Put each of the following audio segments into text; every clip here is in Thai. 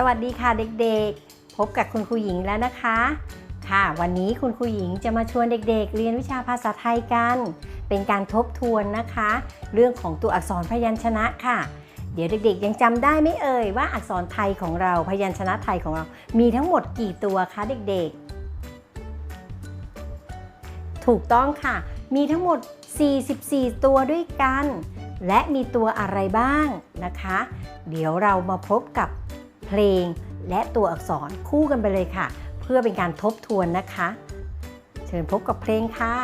สวัสดีค่ะเด็กๆ พบกับคุณครูหญิงแล้วนะคะ ค่ะ วันนี้คุณครูหญิงจะมาชวนเด็กๆ เรียนวิชาภาษาไทยกัน เป็นการทบทวนนะคะ เรื่องของตัวอักษรพยัญชนะค่ะ เดี๋ยวเด็กๆ ยังจำได้ไม่เอ่ยว่าอักษรไทยของเราพยัญชนะไทยของเรา มีทั้งหมดกี่ตัวคะเด็กๆ ถูกต้องค่ะ มีทั้งหมด 44 ตัวด้วยกัน และมีตัวอะไรบ้างนะคะ เดี๋ยวเรามาพบกับ เพลง และตัวอักษรคู่กันไปเลยค่ะ เพื่อเป็นการทบทวนนะคะ เชิญพบกับเพลงค่ะ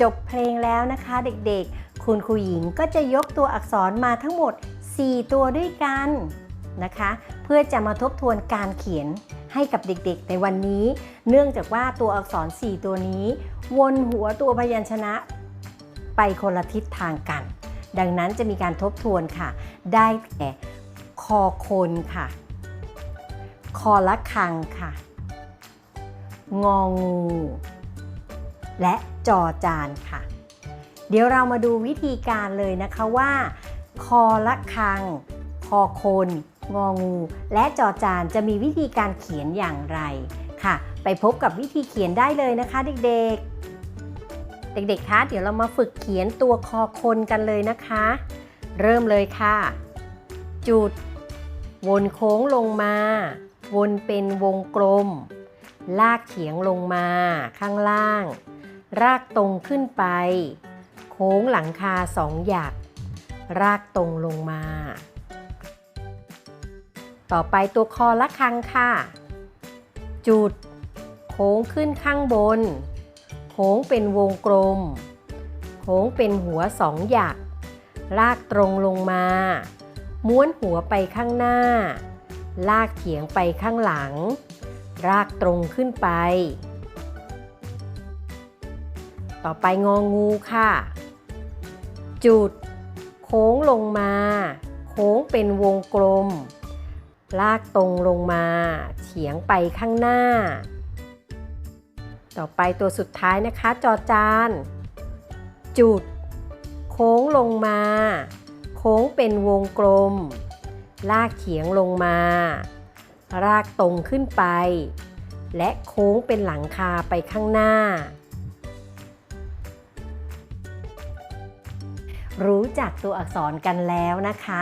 จบเพลงแล้วนะคะเด็กๆ คุณครูหญิงก็จะยกตัวอักษรมาทั้งหมด 4 ตัวด้วยกันนะคะ เพื่อจะมาทบทวนการเขียนให้กับเด็กๆ ในวันนี้ เนื่องจากว่าตัวอักษร 4 ตัวนี้ วนหัวตัวพยัญชนะ ไปคนละทิศทางกัน ดังนั้นจะมีการทบทวนค่ะ ได้แก่คอคนค่ะ คอละคังค่ะ งองู และจอจานค่ะ เดี๋ยวเรามาดูวิธีการเลยนะคะว่า คอละคัง คอคนงองู และจอจานจะมีวิธีการเขียนอย่างไรค่ะ ไปพบกับวิธีเขียนได้เลยนะคะ เด็กๆ เด็กๆ คะเดี๋ยวเรามาฝึกเขียนตัวคอคนกันเลยนะคะ เริ่มเลยค่ะ จุด วนโค้งลงมา วนเป็นวงกลม ลากเขียงลงมาข้างล่าง รากตรงขึ้นไป โค้งหลังคาสองหยัก รากตรงลงมา ต่อไปตัวคอละคังค่ะ จุด โค้งขึ้นข้างบน โค้งเป็นวงกลม โค้งเป็นหัวสองหยักลากตรงลงมา ม้วนหัวไปข้างหน้า ลากเขียงไปข้างหลัง รากตรงขึ้นไป ต่อไปงองูค่ะ จุด โค้งลงมา โค้งเป็นวงกลม ลากตรงลงมา เฉียงไปข้างหน้า ต่อไปตัวสุดท้ายนะคะ จอจาน จุด โค้งลงมา โค้งเป็นวงกลม ลากเฉียงลงมารากตรงขึ้นไป และโค้งเป็นหลังคาไปข้างหน้า จักตัวอักษรกันแล้วนะคะ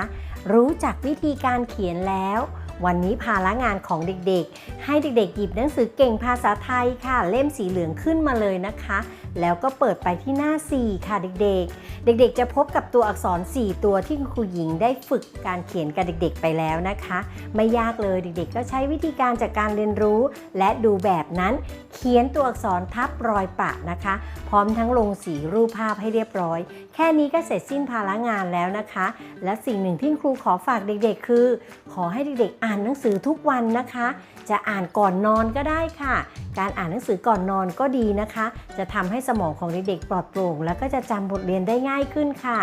รู้จักวิธีการเขียนแล้ว วันนี้ภาระงานของเด็กๆ ให้เด็กๆหยิบหนังสือเก่งภาษาไทยค่ะ เล่มสีเหลืองขึ้นมาเลยนะคะ แล้วก็เปิดไปที่หน้า 4 ค่ะเด็กๆ เด็กๆ จะพบกับตัวอักษร 4 ตัวที่คุณครูหญิงได้ฝึกการเขียนกับเด็กๆ ไปแล้วนะคะ ไม่ยากเลยเด็กๆ ก็ใช้วิธีการจากการเรียนรู้ และดูแบบนั้น เขียนตัวอักษรทับรอยปะนะคะ พร้อมทั้งลงสีรูปภาพให้เรียบร้อย แค่นี้ก็เสร็จสิ้นภาระงานแล้วนะคะ และสิ่งหนึ่งที่ครูขอฝากเด็กๆ คือ ขอให้เด็กๆ อ่านหนังสือทุกวันนะคะ จะอ่านานก่อนนอนก็ได้ค่ะ การอ่านหนังสือก่อนนอนก็ดีนะคะ จะทำให้สมองของเด็กๆปลอดโปร่ง แล้วก็จะจำบทเรียนได้ง่ายขึ้นค่ะ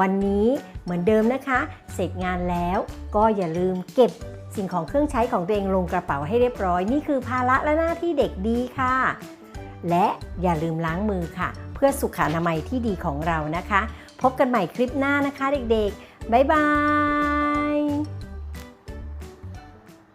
วันนี้เหมือนเดิมนะคะ เสร็จงานแล้วก็อย่าลืมเก็บสิ่งของเครื่องใช้ของตัวเองลงกระเป๋าให้เรียบร้อย นี่คือภาระและหน้าที่เด็กดีค่ะ และอย่าลืมล้างมือค่ะ เพื่อสุขอนามัยที่ดีของเรานะคะ พบกันใหม่คลิปหน้านะคะเด็กๆ บ๊ายบาย